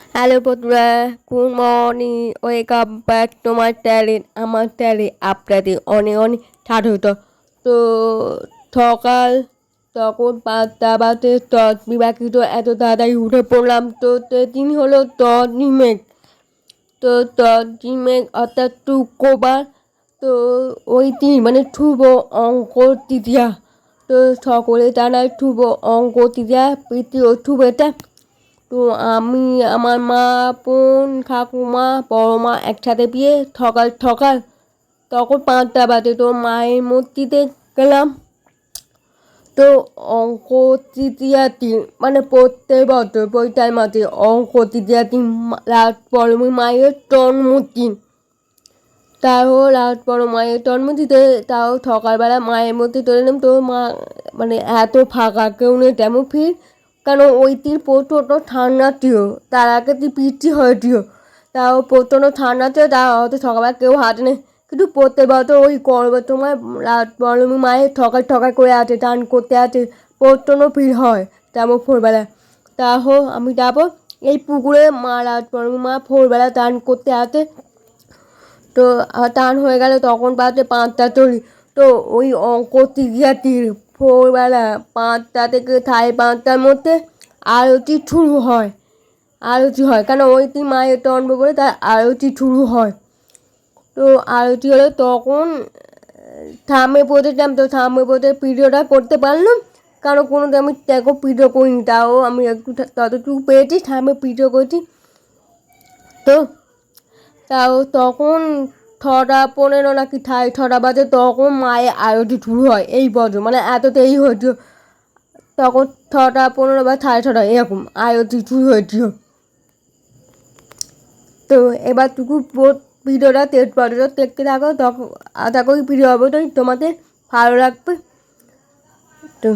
Hello বন্ধুরা। Good morning welcome back to my talent আমার talent আপনাদের অনেক অনেক স্বাগত। তো সকাল, তখন পাঁচটা বাজে দশ বাকি তো এত তাড়াতাড়ি উঠে পড়লাম। তো দিন হলো দশ মেঘ। তো দশ মেঘ অর্থাৎ টুকোবার তো ওই দিন মানে শুভ অঙ্ক তৃতীয়া তো সকলে জানায় শুভ অঙ্ক তৃতীয়া প্রীতি ও শুভেচ্ছা। তো আমি, আমার মা, বোন, ঠাকুমা বড় মা একসাথে বিয়ে ঠকাল ঠকাল। তখন পাঁচটা বাজে, তো মায়ের মূর্তিতে গেলাম। তো অঙ্ক তৃতীয়াটি মানে প্রত্যেক বছর বৈঠার মাঝে অঙ্ক তৃতীয়াটি রাত পরমি মায়ের জন্মদিন। তাও রাত পর মায়ের জন্মদিতে তাও সকালবেলা মায়ের মধ্যে চলে এলাম তো মা মানে এত ফাঁকা কেউ নেই, তেমন ভিড়। কারণ ওই তীর প্রচণ্ড ঠান্ডা ছিল তার আগে তুই পিচ্ছি হয়েছিল তাও প্রচণ্ড ঠান্ডা ছিল তা হয়তো সকালবেলা কেউ হাতে নেই। কিন্তু প্রত্যেক বছর ওই গরমের সময় রাত পরমি মায়ের ঠকাই ঠকাই করে আছে টান করতে আছে প্রচণ্ড ভিড় হয় তেমন ভোরবেলা তাহো আমি যাব। এই পুকুরে মা রাত পরমি মা ভোরবেলা টান করতে আছে তো টান হয়ে গেলে তখন বাজে পাঁচটা তরি তো ওই অঙ্ক তীর ভোরবেলা পাঁচটা থেকে সাড়ে পাঁচটার মধ্যে আরতি শুরু হয়। আরতি হয়। কেন? ওই দিন মায়ের টন্ব করে তার আরতি শুরু হয়। তো আরতি হলে তখন থামে পড়েছিলাম তো থামে পড়ে ভিডিওটা করতে পারলাম। কারণ কোনো আমি দেখো ভিডিও করিনি। তাও আমি একটু ততটুকু পেয়েছি থামে ভিডিও করেছি। তো তাও তখন ছটা পনেরো নাকি ঠাই ছটা বাজে তখন মায়ের আরতি শুরু হয়, এই বছর। মানে এততেই হয়েছিল তখন ছটা পনেরো বা সাড়ে ছটা এরকম আরতি শুরু হয়েছিল। তো এবার টুকু ভিডিওটা তেজ পর্যন্ত দেখতে থাকো, তখন আশা করি ভিডিও অবশ্যই তোমাদের ভালো লাগবে। তো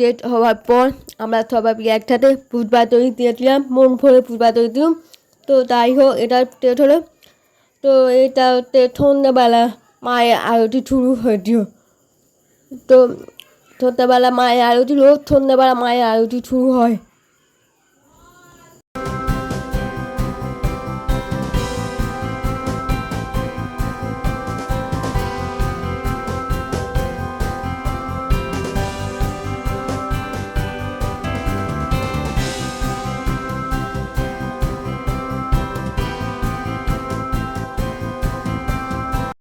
ডেট হওয়ার পর আমরা সবাই একসাথে পুজবা তৈরি দিয়েছিলাম, মন ভরে পুজবা তৈরি দিলাম। তো তাই হোক এটা টেট হলো, তো এটা সন্ধ্যাবেলা মায়ের আরতি শুরু হয়েছিল। তো সন্ধ্যাবেলা মায়ের আরতি রোজ সন্ধ্যাবেলা মায়ের আরতি শুরু হয়।